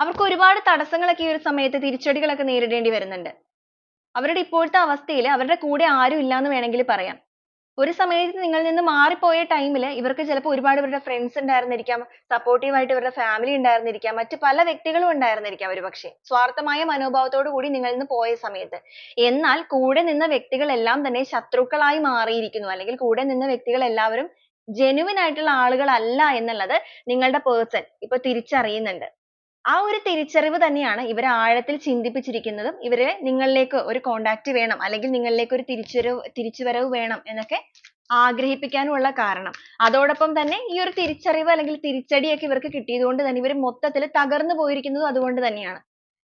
അവർക്ക് ഒരുപാട് തടസ്സങ്ങളൊക്കെ ഈ ഒരു സമയത്ത് തിരിച്ചടികളൊക്കെ നേരിടേണ്ടി വരുന്നുണ്ട്. അവരുടെ ഇപ്പോഴത്തെ അവസ്ഥയിൽ അവരുടെ കൂടെ ആരും ഇല്ലാന്ന് വേണമെങ്കിൽ പറയാം. ഒരു സമയത്ത് നിങ്ങളിൽ നിന്ന് മാറിപ്പോയ time ൽ ഇവർക്ക് ചിലപ്പോൾ ഒരുപാട് ഇവരുടെ friends ഉണ്ടായിരുന്നിരിക്കാം supportive ആയിട്ട് ഇവരുടെ family ഉണ്ടായിരുന്നിരിക്കാം മറ്റു പല വ്യക്തികളും ഉണ്ടായിരുന്നിരിക്കാം ഒരുപക്ഷെ. സ്വാർത്ഥമായ മനോഭാവത്തോടു കൂടി നിങ്ങളിൽ നിന്ന് പോയ സമയത്ത്. എന്നാൽ കൂടെ നിന്ന വ്യക്തികൾ എല്ലാം തന്നെ ശത്രുക്കളായി മാറിയിരിക്കുന്നു. അല്ലെങ്കിൽ കൂടെ നിന്ന വ്യക്തികൾ എല്ലാവരും genuine ആയിട്ടുള്ള ആളുകളല്ല എന്നുള്ളത് നിങ്ങളുടെ person ഇപ്പൊ തിരിച്ചറിയുന്നുണ്ട്. ആ ഒരു തിരിച്ചറിവ് തന്നെയാണ് ഇവരെ ആഴത്തിൽ ചിന്തിപ്പിച്ചിരിക്കുന്നതും. ഇവരെ നിങ്ങളിലേക്ക് ഒരു contact വേണം അല്ലെങ്കിൽ നിങ്ങളിലേക്ക് ഒരു തിരിച്ചുവരവ് തിരിച്ചുവരവ് വേണം എന്നൊക്കെ ആഗ്രഹിപ്പിക്കാനുമുള്ള കാരണം. അതോടൊപ്പം തന്നെ ഈ ഒരു തിരിച്ചറിവ് അല്ലെങ്കിൽ തിരിച്ചടിയൊക്കെ ഇവർക്ക് കിട്ടിയതുകൊണ്ട് തന്നെ ഇവർ മൊത്തത്തിൽ തകർന്നു പോയിരിക്കുന്നതും അതുകൊണ്ട് തന്നെയാണ്.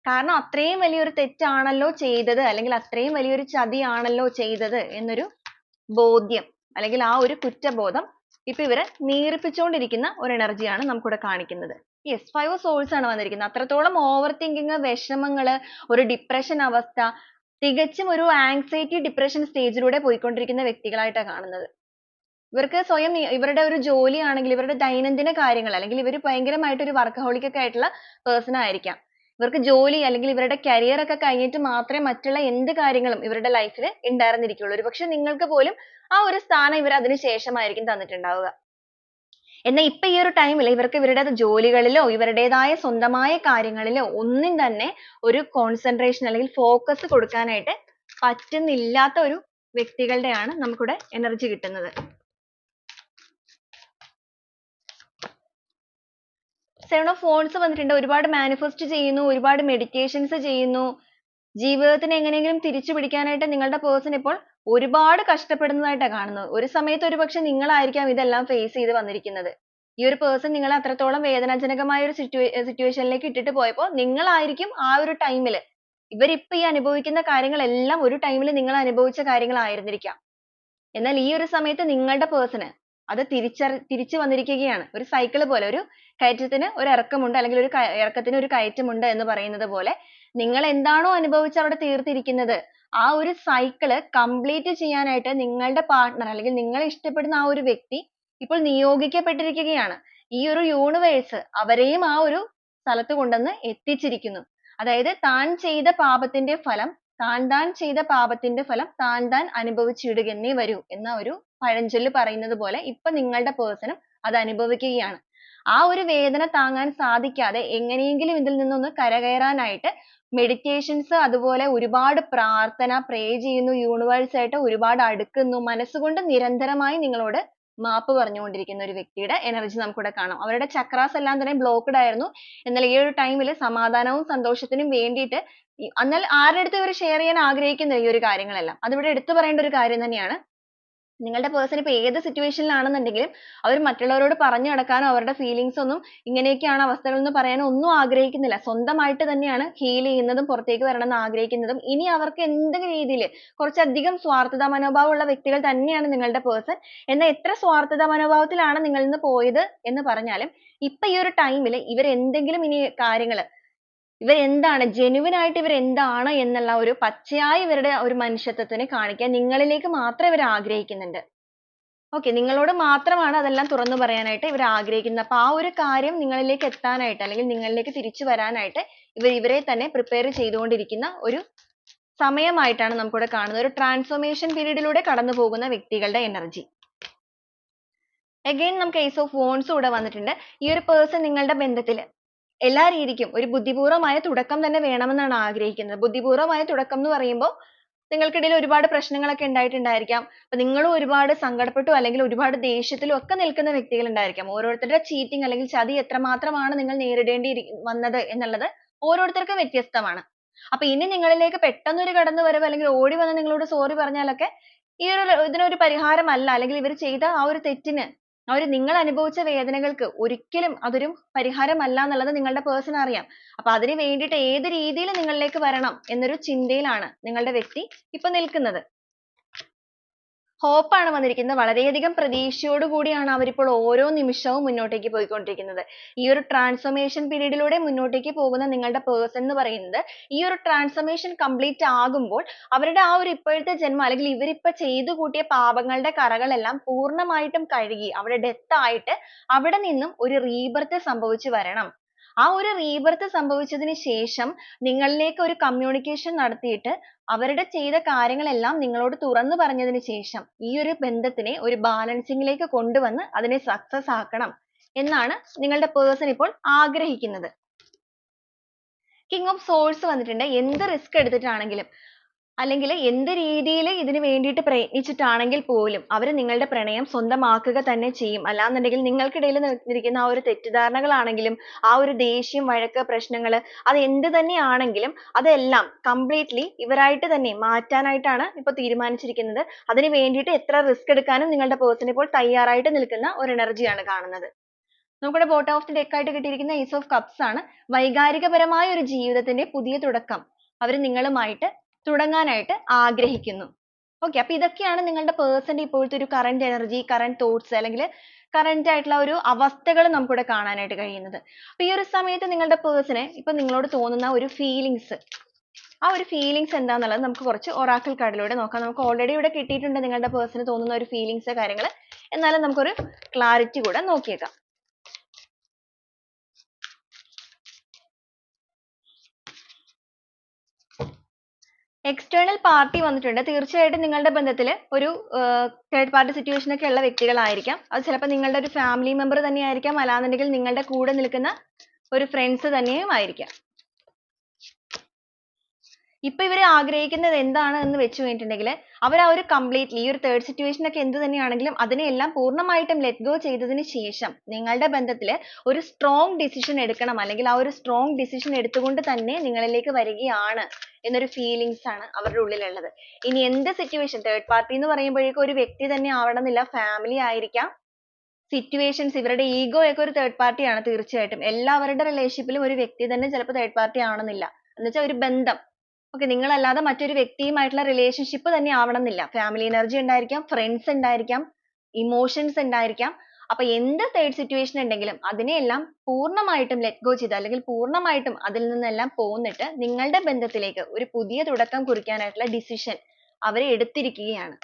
കാരണം അത്രയും വലിയൊരു തെറ്റാണല്ലോ ചെയ്തത് അല്ലെങ്കിൽ അത്രയും വലിയൊരു ചതിയാണല്ലോ ചെയ്തത് എന്നൊരു ബോധ്യം അല്ലെങ്കിൽ ആ ഒരു കുറ്റബോധം ഇപ്പൊ ഇവരെ നീറിപ്പിച്ചുകൊണ്ടിരിക്കുന്ന ഒരു energy ആണ് നമുക്കിവിടെ കാണിക്കുന്നത്. Yes five സോൾസ് ആണ് വന്നിരിക്കുന്നത്. അത്രത്തോളം over thinking വിഷമങ്ങൾ ഒരു depression അവസ്ഥ തികച്ചും ഒരു anxiety depression stage ലൂടെ പോയിക്കൊണ്ടിരിക്കുന്ന വ്യക്തികളായിട്ടാണ് കാണുന്നത്. ഇവർക്ക് സ്വയം ഇവരുടെ ഒരു ജോലി ആണെങ്കിൽ ഇവരുടെ ദൈനംദിന കാര്യങ്ങൾ അല്ലെങ്കിൽ ഇവർ ഭയങ്കരമായിട്ട് ഒരു workaholic ഒക്കെ ആയിട്ടുള്ള person ആയിരിക്കാം. ഇവർക്ക് ജോലി അല്ലെങ്കിൽ ഇവരുടെ career ഒക്കെ കഴിഞ്ഞിട്ട് മാത്രമേ മറ്റുള്ള എന്ത് കാര്യങ്ങളും ഇവരുടെ life ൽ ഉണ്ടായിരുന്നിരിക്കുള്ളൂ. ഒരുപക്ഷേ നിങ്ങൾക്ക് പോലും ആ ഒരു സ്ഥാനം ഇവർ അതിനുശേഷം ശേഷമായിരിക്കും തന്നിട്ടുണ്ടാവുക. എന്നാൽ ഇപ്പൊ ഈ ഒരു ടൈമിൽ ഇവർക്ക് ഇവരുടെ ജോലികളിലോ ഇവരുടേതായ സ്വന്തമായ കാര്യങ്ങളിലോ ഒന്നും തന്നെ ഒരു കോൺസെൻട്രേഷൻ അല്ലെങ്കിൽ ഫോക്കസ് കൊടുക്കാനായിട്ട് പറ്റുന്നില്ലാത്ത ഒരു വ്യക്തികളുടെയാണ് നമുക്കിവിടെ എനർജി കിട്ടുന്നത്. seven ഓഫ് ഫോൺസ് വന്നിട്ടുണ്ട് ഒരുപാട് മാനിഫെസ്റ്റ് ചെയ്യുന്നു ഒരുപാട് മെഡിറ്റേഷൻസ് ചെയ്യുന്നു ജീവിതത്തിനെ എങ്ങനെയെങ്കിലും തിരിച്ചു പിടിക്കാൻ ആയിട്ട് നിങ്ങളുടെ പേഴ്സൺ ഇപ്പോൾ ഒരുപാട് കഷ്ടപ്പെടുന്നതായിട്ടാണ് കാണുന്നത്. ഒരു സമയത്ത് ഒരുപക്ഷെ നിങ്ങളായിരിക്കാം ഇതെല്ലാം ഫേസ് ചെയ്ത് വന്നിരിക്കുന്നത്. ഈ ഒരു പേഴ്സൺ നിങ്ങളെ അത്രത്തോളം വേദനാജനകമായ ഒരു സിറ്റുവേഷനിലേക്ക് ഇട്ടിട്ട് പോയപ്പോൾ നിങ്ങളായിരിക്കും ആ ഒരു ടൈമിൽ ഇവരിപ്പോ ഈ അനുഭവിക്കുന്ന കാര്യങ്ങളെല്ലാം ഒരു ടൈമിൽ നിങ്ങൾ അനുഭവിച്ച കാര്യങ്ങളായിരുന്നിരിക്കാം. എന്നാൽ ഈ ഒരു സമയത്ത് നിങ്ങളുടെ പേഴ്സണ് അത് തിരിച്ചറി തിരിച്ചു വന്നിരിക്കുകയാണ്. ഒരു സൈക്കിൾ പോലെ ഒരു കയറ്റത്തിന് ഒരു ഇറക്കമുണ്ട് അല്ലെങ്കിൽ ഒരു ഇറക്കത്തിന് ഒരു കയറ്റമുണ്ട് എന്ന് പറയുന്നത് പോലെ നിങ്ങൾ എന്താണോ അനുഭവിച്ച് അവിടെ തീർത്തിരിക്കുന്നത് ആ ഒരു cycle കംപ്ലീറ്റ് ചെയ്യാനായിട്ട് നിങ്ങളുടെ partner അല്ലെങ്കിൽ നിങ്ങൾ ഇഷ്ടപ്പെടുന്ന ആ ഒരു വ്യക്തി ഇപ്പോൾ നിയോഗിക്കപ്പെട്ടിരിക്കുകയാണ്. ഈ ഒരു യൂണിവേഴ്സ് അവരെയും ആ ഒരു സ്ഥലത്ത് കൊണ്ടുവന്ന് എത്തിച്ചിരിക്കുന്നു. അതായത് താൻ ചെയ്ത പാപത്തിന്റെ ഫലം താൻ താൻ ചെയ്ത പാപത്തിന്റെ ഫലം താൻ താൻ അനുഭവിച്ചിടുകന്നേ വരൂ എന്ന ഒരു പഴഞ്ചൊല്ല് പറയുന്നത് പോലെ ഇപ്പൊ നിങ്ങളുടെ ഉം അത് അനുഭവിക്കുകയാണ്. ആ ഒരു വേദന താങ്ങാൻ സാധിക്കാതെ എങ്ങനെയെങ്കിലും ഇതിൽ നിന്നൊന്ന് കരകയറാനായിട്ട് meditations അതുപോലെ ഒരുപാട് പ്രാർത്ഥന pray ചെയ്യുന്നു universe ആയിട്ട് ഒരുപാട് അടുക്കുന്നു മനസ്സുകൊണ്ട് നിരന്തരമായി നിങ്ങളോട് മാപ്പ് പറഞ്ഞുകൊണ്ടിരിക്കുന്ന ഒരു വ്യക്തിയുടെ എനർജി നമുക്കിവിടെ കാണാം. അവരുടെ chakras എല്ലാം തന്നെ ബ്ലോക്ക്ഡ് ആയിരുന്നു. എന്നാൽ ഈ ഒരു time ൽ സമാധാനവും സന്തോഷത്തിനും വേണ്ടിയിട്ട് എന്നാൽ ആരുടെ അടുത്തും ഇവർ share ചെയ്യാൻ ആഗ്രഹിക്കുന്നില്ല ഈ ഒരു കാര്യങ്ങളെല്ലാം. അതിവിടെ എടുത്തു പറയേണ്ട ഒരു കാര്യം തന്നെയാണ് നിങ്ങളുടെ person ഇപ്പൊ ഏത് situation ൽ ആണെന്നുണ്ടെങ്കിലും അവർ മറ്റുള്ളവരോട് പറഞ്ഞു നടക്കാനോ അവരുടെ feelings ഒന്നും ഇങ്ങനെയൊക്കെയാണ് അവസ്ഥകൾ എന്ന് പറയാനോ ഒന്നും ആഗ്രഹിക്കുന്നില്ല. സ്വന്തമായിട്ട് തന്നെയാണ് heal ചെയ്യുന്നതും പുറത്തേക്ക് വരണം എന്ന് ആഗ്രഹിക്കുന്നതും. ഇനി അവർക്ക് എന്തെങ്കിലും രീതിയിൽ കുറച്ചധികം സ്വാർത്ഥത മനോഭാവമുള്ള വ്യക്തികൾ തന്നെയാണ് നിങ്ങളുടെ person. എന്നാൽ എത്ര സ്വാർത്ഥത മനോഭാവത്തിലാണ് നിങ്ങളിൽ നിന്ന് പോയത് എന്ന് പറഞ്ഞാലും ഇപ്പൊ ഈ ഒരു time ൽ എന്തെങ്കിലും ഇനി കാര്യങ്ങൾ ഇവർ എന്താണ് genuine ആയിട്ട് ഇവർ എന്താണ് എന്നുള്ള ഒരു പച്ചയായ ഇവരുടെ ഒരു മനുഷ്യത്വത്തിനെ കാണിക്കാൻ നിങ്ങളിലേക്ക് മാത്രം ഇവർ ആഗ്രഹിക്കുന്നുണ്ട്. okay നിങ്ങളോട് മാത്രമാണ് അതെല്ലാം തുറന്നു പറയാനായിട്ട് ഇവർ ആഗ്രഹിക്കുന്നത്. അപ്പൊ ആ ഒരു കാര്യം നിങ്ങളിലേക്ക് എത്താനായിട്ട് അല്ലെങ്കിൽ നിങ്ങളിലേക്ക് തിരിച്ചു വരാനായിട്ട് ഇവർ ഇവരെ തന്നെ prepare ചെയ്തുകൊണ്ടിരിക്കുന്ന ഒരു സമയമായിട്ടാണ് നമുക്കിവിടെ കാണുന്നത്. ഒരു transformation period ലൂടെ കടന്നു പോകുന്ന വ്യക്തികളുടെ energy. Again നമുക്ക് ace of wands ഇവിടെ വന്നിട്ടുണ്ട്. ഈ ഒരു person നിങ്ങളുടെ ബന്ധത്തിൽ എല്ലാ രീതിക്കും ഒരു ബുദ്ധിപൂർവമായ തുടക്കം തന്നെ വേണമെന്നാണ് ആഗ്രഹിക്കുന്നത്. ബുദ്ധിപൂർവമായ തുടക്കം എന്ന് പറയുമ്പോൾ നിങ്ങൾക്കിടയിൽ ഒരുപാട് പ്രശ്നങ്ങളൊക്കെ ഉണ്ടായിട്ടുണ്ടായിരിക്കാം. അപ്പൊ നിങ്ങളും ഒരുപാട് സങ്കടപ്പെട്ടു അല്ലെങ്കിൽ ഒരുപാട് ദേഷ്യത്തിലും ഒക്കെ നിൽക്കുന്ന വ്യക്തികൾ ഉണ്ടായിരിക്കാം ഓരോരുത്തരുടെ cheating അല്ലെങ്കിൽ ചതി എത്രമാത്രമാണ് നിങ്ങൾ നേരിടേണ്ടി വന്നത് എന്നുള്ളത് ഓരോരുത്തർക്കും വ്യത്യസ്തമാണ്. അപ്പൊ ഇനി നിങ്ങളിലേക്ക് പെട്ടെന്ന് ഒരു കടന്നുവരവ് അല്ലെങ്കിൽ ഓടി വന്ന് നിങ്ങളോട് sorry പറഞ്ഞാലൊക്കെ ഈ ഒരു ഇതിനൊരു പരിഹാരമല്ല. അല്ലെങ്കിൽ ഇവർ ചെയ്ത ആ ഒരു തെറ്റിന് ഒരു നിങ്ങൾ അനുഭവിച്ച വേദനകൾക്ക് ഒരിക്കലും അതൊരു പരിഹാരമല്ല എന്നുള്ളത് നിങ്ങളുടെ person അറിയാം. അപ്പൊ അതിന് വേണ്ടിയിട്ട് ഏത് രീതിയിൽ നിങ്ങളിലേക്ക് വരണം എന്നൊരു ചിന്തയിലാണ് നിങ്ങളുടെ വ്യക്തി ഇപ്പൊ നിൽക്കുന്നത്. Hope ആണ് വന്നിരിക്കുന്നത്. വളരെയധികം പ്രതീക്ഷയോട് കൂടിയാണ് അവരിപ്പോൾ ഓരോ നിമിഷവും മുന്നോട്ടേക്ക് പോയിക്കൊണ്ടിരിക്കുന്നത്. ഈ ഒരു transformation period ലൂടെ മുന്നോട്ടേക്ക് പോകുന്ന നിങ്ങളുടെ പേഴ്സൺ എന്ന് പറയുന്നത് ഈ ഒരു transformation കംപ്ലീറ്റ് ആകുമ്പോൾ അവരുടെ ആ ഒരു ഇപ്പോഴത്തെ ജന്മം അല്ലെങ്കിൽ ഇവരിപ്പോ ചെയ്തു കൂട്ടിയ പാപങ്ങളുടെ കറകളെല്ലാം പൂർണമായിട്ടും കഴുകി അവരുടെ ഡെത്ത് ആയിട്ട് അവിടെ നിന്നും ഒരു rebirth സംഭവിച്ചു വരണം. ആ ഒരു rebirth സംഭവിച്ചതിന് ശേഷം നിങ്ങളിലേക്ക് ഒരു കമ്മ്യൂണിക്കേഷൻ നടത്തിയിട്ട് അവരുടെ ചെയ്ത കാര്യങ്ങളെല്ലാം നിങ്ങളോട് തുറന്നു പറഞ്ഞതിന് ശേഷം ഈ ഒരു ബന്ധത്തിനെ ഒരു balancing ലേക്ക് കൊണ്ടുവന്ന് അതിനെ success ആക്കണം എന്നാണ് നിങ്ങളുടെ person ഇപ്പോൾ ആഗ്രഹിക്കുന്നത്. King of swords വന്നിട്ടുണ്ട്. എന്ത് risk എടുത്തിട്ടാണെങ്കിലും അല്ലെങ്കിൽ എന്ത് രീതിയിൽ ഇതിനു വേണ്ടിയിട്ട് പ്രയത്നിച്ചിട്ടാണെങ്കിൽ പോലും അവർ നിങ്ങളുടെ പ്രണയം സ്വന്തമാക്കുക തന്നെ ചെയ്യും. അല്ലാന്നുണ്ടെങ്കിൽ നിങ്ങൾക്കിടയിൽ നിൽക്കുന്ന ആ ഒരു തെറ്റിദ്ധാരണകളാണെങ്കിലും ആ ഒരു ദേഷ്യം വഴക്ക് പ്രശ്നങ്ങൾ അത് എന്ത് തന്നെയാണെങ്കിലും അതെല്ലാം കംപ്ലീറ്റ്ലി ഇവരായിട്ട് തന്നെ മാറ്റാനായിട്ടാണ് ഇപ്പോൾ തീരുമാനിച്ചിരിക്കുന്നത്. അതിന് വേണ്ടിയിട്ട് എത്ര റിസ്ക് എടുക്കാനും നിങ്ങളുടെ പേഴ്സൺ ഇപ്പോൾ തയ്യാറായിട്ട് നിൽക്കുന്ന ഒരു എനർജിയാണ് കാണുന്നത്. നമുക്കിവിടെ ബോട്ട് ഓഫ് ദി ഡെക്ക് ആയിട്ട് കിട്ടിയിരിക്കുന്ന ഈസ് ഓഫ് കപ്സ് ആണ് വൈകാരികപരമായ ഒരു ജീവിതത്തിന്റെ പുതിയ തുടക്കം. അവർ നിങ്ങളുമായിട്ട് തുടങ്ങാനായിട്ട് ആഗ്രഹിക്കുന്നു. Okay അപ്പൊ ഇതൊക്കെയാണ് നിങ്ങളുടെ person ന്റെ ഇപ്പോഴത്തെ ഒരു current energy current thoughts അല്ലെങ്കിൽ current ആയിട്ടുള്ള ഒരു അവസ്ഥകൾ നമുക്കിവിടെ കാണാനായിട്ട് കഴിയുന്നത്. അപ്പൊ ഈ ഒരു സമയത്ത് നിങ്ങളുടെ person ന് ഇപ്പൊ നിങ്ങളോട് തോന്നുന്ന ഒരു feelings ആ ഒരു feelings എന്താന്നുള്ളത് നമുക്ക് കുറച്ച് oracle card ലൂടെ നോക്കാം. നമുക്ക് already ഇവിടെ കിട്ടിയിട്ടുണ്ട് നിങ്ങളുടെ person ന് തോന്നുന്ന ഒരു feelings കാര്യങ്ങൾ എന്നാലും നമുക്കൊരു clarity കൂടെ നോക്കിയേക്കാം. External പാർട്ടി വന്നിട്ടുണ്ട്. തീർച്ചയായിട്ടും നിങ്ങളുടെ ബന്ധത്തിൽ ഒരു തേർഡ് പാർട്ടി സിറ്റുവേഷൻ ഒക്കെ ഉള്ള വ്യക്തികളായിരിക്കാം. അത് ചിലപ്പോൾ നിങ്ങളുടെ ഒരു ഫാമിലി മെമ്പർ തന്നെയായിരിക്കാം. അല്ലാന്നുണ്ടെങ്കിൽ നിങ്ങളുടെ കൂടെ നിൽക്കുന്ന ഒരു ഫ്രണ്ട്സ് തന്നെയും ആയിരിക്കാം. ഇപ്പൊ ഇവർ ആഗ്രഹിക്കുന്നത് എന്താണ് എന്ന് വെച്ച് കഴിഞ്ഞിട്ടുണ്ടെങ്കിൽ അവർ ആ ഒരു കംപ്ലീറ്റ്ലി ഈ ഒരു തേർഡ് സിറ്റുവേഷൻ ഒക്കെ എന്ത് തന്നെയാണെങ്കിലും അതിനെയെല്ലാം പൂർണമായിട്ടും ലെറ്റ് ഗോ ചെയ്തതിന് ശേഷം നിങ്ങളുടെ ബന്ധത്തിൽ ഒരു സ്ട്രോങ് ഡിസിഷൻ എടുക്കണം. അല്ലെങ്കിൽ ആ ഒരു സ്ട്രോങ് ഡിസിഷൻ എടുത്തുകൊണ്ട് തന്നെ നിങ്ങളിലേക്ക് വരികയാണ് എന്നൊരു ഫീലിങ്സ് ആണ് അവരുടെ ഉള്ളിലുള്ളത്. ഇനി എന്ത് സിറ്റുവേഷൻ തേർഡ് പാർട്ടി എന്ന് പറയുമ്പോഴേക്കും ഒരു വ്യക്തി തന്നെ ആവണമെന്നില്ല. ഫാമിലി ആയിരിക്കാം. സിറ്റുവേഷൻസ് ഇവരുടെ ഈഗോ ഒക്കെ ഒരു തേർഡ് പാർട്ടി ആണ് തീർച്ചയായിട്ടും. എല്ലാവരുടെ റിലേഷൻഷിപ്പിലും ഒരു വ്യക്തി തന്നെ ചിലപ്പോൾ തേർഡ് പാർട്ടി ആവണമെന്നില്ല. എന്നുവെച്ചാൽ ഒരു ബന്ധം. ഓക്കെ നിങ്ങളല്ലാതെ മറ്റൊരു വ്യക്തിയുമായിട്ടുള്ള റിലേഷൻഷിപ്പ് തന്നെ ആവണമെന്നില്ല. ഫാമിലി എനർജി ഉണ്ടായിരിക്കാം ഫ്രണ്ട്സ് ഉണ്ടായിരിക്കാം ഇമോഷൻസ് ഉണ്ടായിരിക്കാം. അപ്പൊ എന്ത് തേർഡ് സിറ്റുവേഷൻ ഉണ്ടെങ്കിലും അതിനെയെല്ലാം പൂർണമായിട്ടും ലെറ്റ് ഗോ ചെയ്ത് അല്ലെങ്കിൽ പൂർണമായിട്ടും അതിൽ നിന്നെല്ലാം പോന്നിട്ട് നിങ്ങളുടെ ബന്ധത്തിലേക്ക് ഒരു പുതിയ തുടക്കം കുറിക്കാനായിട്ടുള്ള ഡിസിഷൻ അവർ എടുത്തിരിക്കുകയാണ്.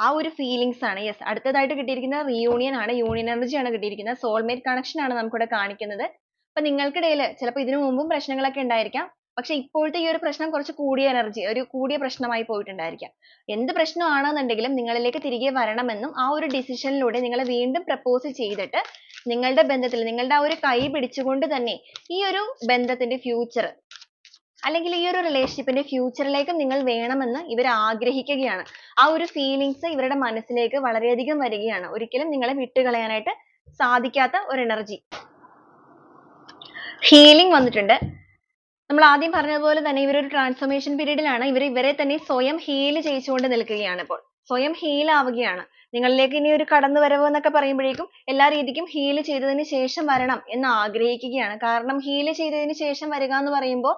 ആ ഒരു ഫീലിങ്സ് ആണ്. യെസ് അടുത്തതായിട്ട് കിട്ടിയിരിക്കുന്നത് റീയൂണിയൻ ആണ്. യൂണിയൻ എനർജി ആണ് കിട്ടിയിരിക്കുന്നത്. സോൾമേറ്റ് കണക്ഷൻ ആണ് നമുക്കിവിടെ കാണിക്കുന്നത്. അപ്പൊ നിങ്ങൾക്കിടയിൽ ചിലപ്പോൾ ഇതിനു മുമ്പും പ്രശ്നങ്ങളൊക്കെ ഉണ്ടായിരിക്കാം. പക്ഷെ ഇപ്പോഴത്തെ ഈ ഒരു പ്രശ്നം കുറച്ച് കൂടിയ എനർജി ഒരു കൂടിയ പ്രശ്നമായി പോയിട്ടുണ്ടായിരിക്കാം. എന്ത് പ്രശ്നമാണെന്നുണ്ടെങ്കിലും നിങ്ങളിലേക്ക് തിരികെ വരണമെന്നും ആ ഒരു ഡിസിഷനിലൂടെ നിങ്ങളെ വീണ്ടും പ്രപ്പോസ് ചെയ്തിട്ട് നിങ്ങളുടെ ബന്ധത്തിൽ നിങ്ങളുടെ ആ ഒരു കൈ പിടിച്ചുകൊണ്ട് തന്നെ ഈ ഒരു ബന്ധത്തിന്റെ ഫ്യൂച്ചർ അല്ലെങ്കിൽ ഈ ഒരു റിലേഷൻഷിപ്പിന്റെ ഫ്യൂച്ചറിലേക്കും നിങ്ങൾ വേണമെന്ന് ഇവർ ആഗ്രഹിക്കുകയാണ്. ആ ഒരു ഫീലിങ്സ് ഇവരുടെ മനസ്സിലേക്ക് വളരെയധികം വരികയാണ്. ഒരിക്കലും നിങ്ങളെ വിട്ടുകളയാനായിട്ട് സാധിക്കാത്ത ഒരു എനർജി ഹീലിംഗ് വന്നിട്ടുണ്ട്. നമ്മൾ ആദ്യം പറഞ്ഞതുപോലെ തന്നെ ഇവർ ഒരു ട്രാൻസ്ഫോർമേഷൻ പീരീഡിലാണ് ഇവർ ഇവരെ തന്നെ സ്വയം ഹീൽ ചെയ്യിച്ചുകൊണ്ട് നിൽക്കുകയാണ് ഇപ്പോൾ. സ്വയം ഹീൽ ആവുകയാണ്. നിങ്ങളിലേക്ക് ഇനി ഒരു കടന്നുവരവ് എന്നൊക്കെ പറയുമ്പോഴേക്കും എല്ലാ രീതിക്കും ഹീൽ ചെയ്തതിന് ശേഷം വരണം എന്ന് ആഗ്രഹിക്കുകയാണ്. കാരണം ഹീൽ ചെയ്തതിന് ശേഷം വരിക എന്ന് പറയുമ്പോൾ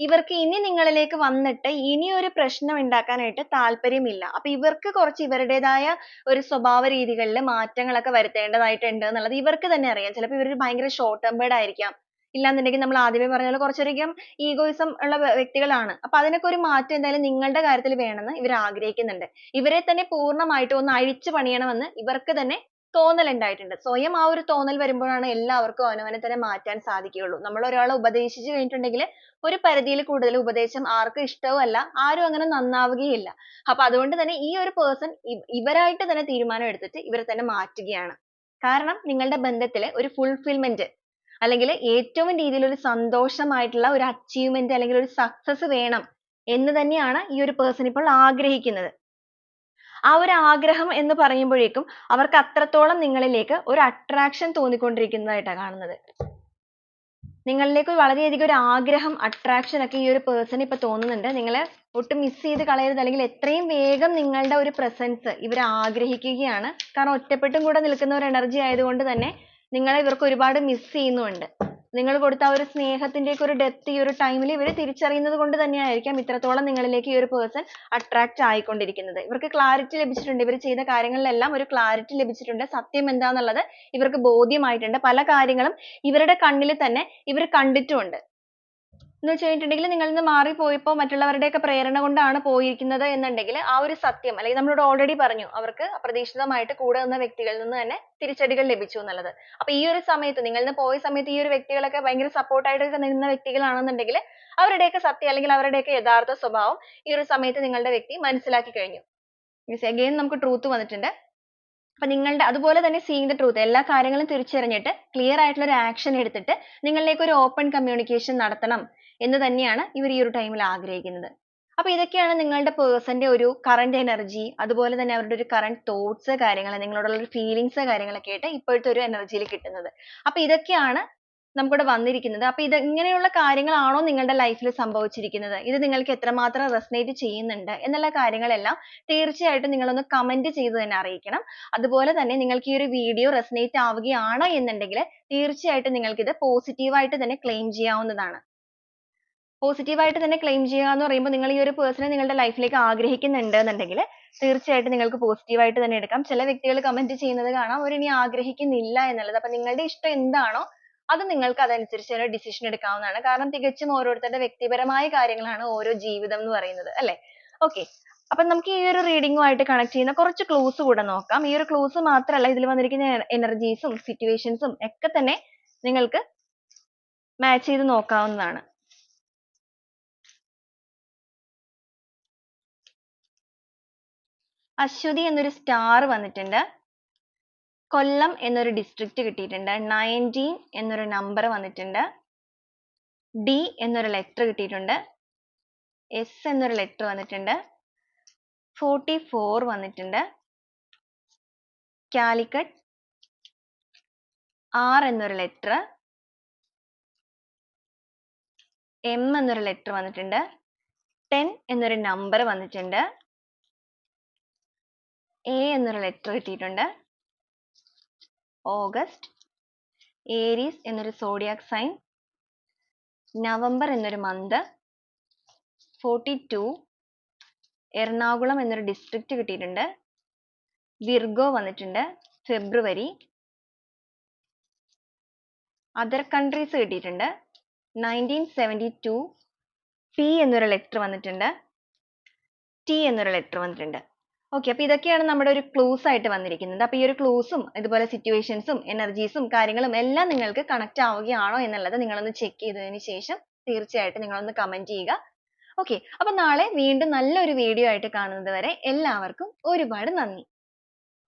ഇവർക്ക് ഇനി നിങ്ങളിലേക്ക് വന്നിട്ട് ഇനി ഒരു പ്രശ്നം ഉണ്ടാക്കാനായിട്ട് താല്പര്യമില്ല. അപ്പൊ ഇവർക്ക് കുറച്ച് ഇവരുടേതായ ഒരു സ്വഭാവ രീതികളിൽ മാറ്റങ്ങളൊക്കെ വരുത്തേണ്ടതായിട്ടുണ്ട് എന്നുള്ളത് ഇവർക്ക് തന്നെ അറിയാം. ചിലപ്പോൾ ഇവർ ഭയങ്കര ഷോർട്ട് tempered ആയിരിക്കാം. ഇല്ലാന്നുണ്ടെങ്കിൽ നമ്മൾ ആദ്യമേ പറഞ്ഞ പോലെ കുറച്ചധികം egoism ഉള്ള വ്യക്തികളാണ്. അപ്പൊ അതിനൊക്കെ ഒരു മാറ്റം എന്തായാലും നിങ്ങളുടെ കാര്യത്തിൽ വേണമെന്ന് ഇവർ ആഗ്രഹിക്കുന്നുണ്ട്. ഇവരെ തന്നെ പൂർണമായിട്ടും ഒന്ന് അഴിച്ചു പണിയണമെന്ന് ഇവർക്ക് തന്നെ തോന്നൽ ഉണ്ടായിട്ടുണ്ട്. സ്വയം ആ ഒരു തോന്നൽ വരുമ്പോഴാണ് എല്ലാവർക്കും അവനവനെ തന്നെ മാറ്റാൻ സാധിക്കുകയുള്ളൂ. നമ്മൾ ഒരാളെ ഉപദേശിച്ചു കഴിഞ്ഞിട്ടുണ്ടെങ്കിൽ ഒരു പരിധിയിൽ കൂടുതൽ ഉപദേശം ആർക്കും ഇഷ്ടവും അല്ല. ആരും അങ്ങനെ നന്നാവുകയില്ല. അപ്പൊ അതുകൊണ്ട് തന്നെ ഈ ഒരു പേഴ്സൺ ഇവരായിട്ട് തന്നെ തീരുമാനം എടുത്തിട്ട് ഇവരെ തന്നെ മാറ്റുകയാണ്. കാരണം നിങ്ങളുടെ ബന്ധത്തിൽ ഒരു fulfillment അല്ലെങ്കിൽ ഏറ്റവും രീതിയിൽ ഒരു സന്തോഷമായിട്ടുള്ള ഒരു achievement അല്ലെങ്കിൽ ഒരു success വേണം എന്ന് തന്നെയാണ് ഈ ഒരു person ഇപ്പോൾ ആഗ്രഹിക്കുന്നത്. ആ ഒരു ആഗ്രഹം എന്ന് പറയുമ്പോഴേക്കും അവർക്ക് അത്രത്തോളം നിങ്ങളിലേക്ക് ഒരു attraction തോന്നിക്കൊണ്ടിരിക്കുന്നതായിട്ടാണ് കാണുന്നത്. നിങ്ങളിലേക്ക് വളരെയധികം ഒരു ആഗ്രഹം attraction ഒക്കെ ഈ ഒരു person ഇപ്പൊ തോന്നുന്നുണ്ട്. നിങ്ങളെ ഒട്ടും miss ചെയ്ത് കളയരുത്. അല്ലെങ്കിൽ എത്രയും വേഗം നിങ്ങളുടെ ഒരു presence ഇവർ ആഗ്രഹിക്കുകയാണ്. കാരണം ഒറ്റപ്പെട്ടും കൂടെ നിൽക്കുന്ന ഒരു energy ആയതുകൊണ്ട് തന്നെ നിങ്ങളെ ഇവർക്ക് ഒരുപാട് miss ചെയ്യുന്നുമുണ്ട് നിങ്ങൾ കൊടുത്ത ആ ഒരു സ്നേഹത്തിന്റെ ഒക്കെ ഒരു depth ഈ ഒരു ടൈമിൽ ഇവർ തിരിച്ചറിയുന്നത് കൊണ്ട് തന്നെയായിരിക്കാം ഇത്രത്തോളം നിങ്ങളിലേക്ക് ഈ ഒരു person attract ആയിക്കൊണ്ടിരിക്കുന്നത്. ഇവർക്ക് ക്ലാരിറ്റി ലഭിച്ചിട്ടുണ്ട്. ഇവർ ചെയ്ത കാര്യങ്ങളിലെല്ലാം ഒരു ക്ലാരിറ്റി ലഭിച്ചിട്ടുണ്ട്. സത്യം എന്താന്നുള്ളത് ഇവർക്ക് ബോധ്യമായിട്ടുണ്ട്. പല കാര്യങ്ങളും ഇവരുടെ കണ്ണിൽ തന്നെ ഇവർ കണ്ടിട്ടുമുണ്ട്. എന്ന് വെച്ചിട്ടുണ്ടെങ്കിൽ നിങ്ങളിൽ നിന്ന് മാറിപ്പോയപ്പോൾ മറ്റുള്ളവരുടെയൊക്കെ പ്രേരണ കൊണ്ടാണ് പോയിരിക്കുന്നത് എന്നുണ്ടെങ്കിൽ ആ ഒരു സത്യം അല്ലെങ്കിൽ നമ്മളോട് already പറഞ്ഞു അവർക്ക് അപ്രതീക്ഷിതമായിട്ട് കൂടെ നിന്ന വ്യക്തികളിൽ നിന്ന് തന്നെ തിരിച്ചടികൾ ലഭിച്ചു എന്നുള്ളത്. അപ്പൊ ഈ ഒരു സമയത്ത് നിങ്ങളിൽ നിന്ന് പോയ സമയത്ത് ഈ ഒരു വ്യക്തികളൊക്കെ ഭയങ്കര support ആയിട്ടൊക്കെ നിന്ന വ്യക്തികളാണെന്നുണ്ടെങ്കിൽ അവരുടെയൊക്കെ സത്യം അല്ലെങ്കിൽ അവരുടെയൊക്കെ യഥാർത്ഥ സ്വഭാവം ഈ ഒരു സമയത്ത് നിങ്ങളുടെ വ്യക്തി മനസ്സിലാക്കി കഴിഞ്ഞു. Again നമുക്ക് truth വന്നിട്ടുണ്ട്. അപ്പൊ നിങ്ങളുടെ അതുപോലെ തന്നെ seeing the ട്രൂത്ത് എല്ലാ കാര്യങ്ങളും തിരിച്ചറിഞ്ഞിട്ട് ക്ലിയർ ആയിട്ടുള്ള ഒരു ആക്ഷൻ എടുത്തിട്ട് നിങ്ങളിലേക്ക് ഒരു ഓപ്പൺ കമ്മ്യൂണിക്കേഷൻ നടത്തണം എന്ന് തന്നെയാണ് ഇവർ ഈ ഒരു ടൈമിൽ ആഗ്രഹിക്കുന്നത്. അപ്പൊ ഇതൊക്കെയാണ് നിങ്ങളുടെ പേഴ്സന്റെ ന്റെ ഒരു current എനർജി അതുപോലെ തന്നെ അവരുടെ ഒരു current തോട്ട്സ് കാര്യങ്ങൾ നിങ്ങളോടുള്ള ഒരു feelings കാര്യങ്ങളൊക്കെ ആയിട്ട് ഇപ്പോഴത്തെ ഒരു എനർജിയിൽ കിട്ടുന്നത്. അപ്പൊ ഇതൊക്കെയാണ് നമുക്കിവിടെ വന്നിരിക്കുന്നത്. അപ്പൊ ഇത് ഇങ്ങനെയുള്ള കാര്യങ്ങളാണോ നിങ്ങളുടെ life ൽ സംഭവിച്ചിരിക്കുന്നത്? ഇത് നിങ്ങൾക്ക് എത്രമാത്രം resonate ചെയ്യുന്നുണ്ട്? എന്നുള്ള കാര്യങ്ങളെല്ലാം തീർച്ചയായിട്ടും നിങ്ങൾ ഒന്ന് comment ചെയ്ത് തന്നെ അറിയിക്കണം. അതുപോലെ തന്നെ നിങ്ങൾക്ക് ഈ ഒരു video resonate ആവുകയാണ് എന്നുണ്ടെങ്കിൽ തീർച്ചയായിട്ടും നിങ്ങൾക്ക് ഇത് positive ആയിട്ട് തന്നെ claim ചെയ്യാവുന്നതാണ്. Positive ആയിട്ട് തന്നെ claim ചെയ്യുക എന്ന് പറയുമ്പോൾ നിങ്ങൾ ഈ ഒരു person നെ നിങ്ങളുടെ life ലേക്ക് ആഗ്രഹിക്കുന്നുണ്ട് എന്നുണ്ടെങ്കിൽ തീർച്ചയായിട്ടും നിങ്ങൾക്ക് positive ആയിട്ട് തന്നെ എടുക്കാം. ചില വ്യക്തികൾ comment ചെയ്യുന്നത് കാണാം അവർ ഇനി ആഗ്രഹിക്കുന്നില്ല എന്നുള്ളത്. അപ്പൊ നിങ്ങളുടെ ഇഷ്ടം എന്താണോ അത് നിങ്ങൾക്ക് അതനുസരിച്ച് ഒരു decision എടുക്കാവുന്നതാണ്. കാരണം തികച്ചും ഓരോരുത്തരുടെ വ്യക്തിപരമായ കാര്യങ്ങളാണ് ഓരോ ജീവിതം എന്ന് പറയുന്നത് അല്ലേ? Okay. അപ്പൊ നമുക്ക് ഈ ഒരു reading ആയിട്ട് connect ചെയ്യുന്ന കുറച്ച് clues കൂടെ നോക്കാം. ഈ ഒരു clues മാത്രമല്ല ഇതിൽ വന്നിരിക്കുന്ന energies ഉം situations ഉം ഒക്കെ തന്നെ നിങ്ങൾക്ക് match ചെയ്ത് നോക്കാവുന്നതാണ്. അശ്വതി എന്നൊരു star വന്നിട്ടുണ്ട്. കൊല്ലം എന്നൊരു ഡിസ്ട്രിക്ട് കിട്ടിയിട്ടുണ്ട്. നയന്റീൻ എന്നൊരു നമ്പർ വന്നിട്ടുണ്ട്. ഡി എന്നൊരു ലെറ്റർ കിട്ടിയിട്ടുണ്ട്. എസ് എന്നൊരു ലെറ്റർ വന്നിട്ടുണ്ട്. ഫോർട്ടി ഫോർ വന്നിട്ടുണ്ട്. കാലിക്കറ്റ് ആർ എന്നൊരു ലെറ്റർ എം എന്നൊരു ലെറ്റർ വന്നിട്ടുണ്ട്. ടെൻ എന്നൊരു നമ്പർ വന്നിട്ടുണ്ട്. എ എന്നൊരു ലെറ്റർ കിട്ടിയിട്ടുണ്ട്. ഓഗസ്റ്റ് ഏരീസ് എന്നൊരു സോഡിയാക് സൈൻ നവംബർ എന്നൊരു മന്ത് ഫോർട്ടി ടു എറണാകുളം എന്നൊരു ഡിസ്ട്രിക്റ്റ് കിട്ടിയിട്ടുണ്ട് വിർഗോ വന്നിട്ടുണ്ട് ഫെബ്രുവരി അതർ കൺട്രീസ് കിട്ടിയിട്ടുണ്ട് നയന്റീൻ സെവന്റി ടു പി എന്നൊരു ലെറ്റർ വന്നിട്ടുണ്ട് ടി എന്നൊരു ലെറ്റർ വന്നിട്ടുണ്ട്. ഓക്കെ അപ്പോൾ ഇതൊക്കെയാണ് നമ്മുടെ ഒരു ക്ലൂസ് ആയിട്ട് വന്നിരിക്കുന്നത്. അപ്പോൾ ഈ ഒരു ക്ലൂസും ഇതുപോലെ സിറ്റുവേഷൻസും എനർജീസും കാര്യങ്ങളും എല്ലാം നിങ്ങൾക്ക് കണക്ട് ആവുകയാണോ എന്നുള്ളത് നിങ്ങളൊന്ന് ചെക്ക് ചെയ്തതിന് ശേഷം തീർച്ചയായിട്ടും നിങ്ങളൊന്ന് കമന്റ് ചെയ്യുക. ഓക്കെ അപ്പോൾ നാളെ വീണ്ടും നല്ലൊരു വീഡിയോ ആയിട്ട് കാണുന്നത് വരെ എല്ലാവർക്കും ഒരുപാട് നന്ദി.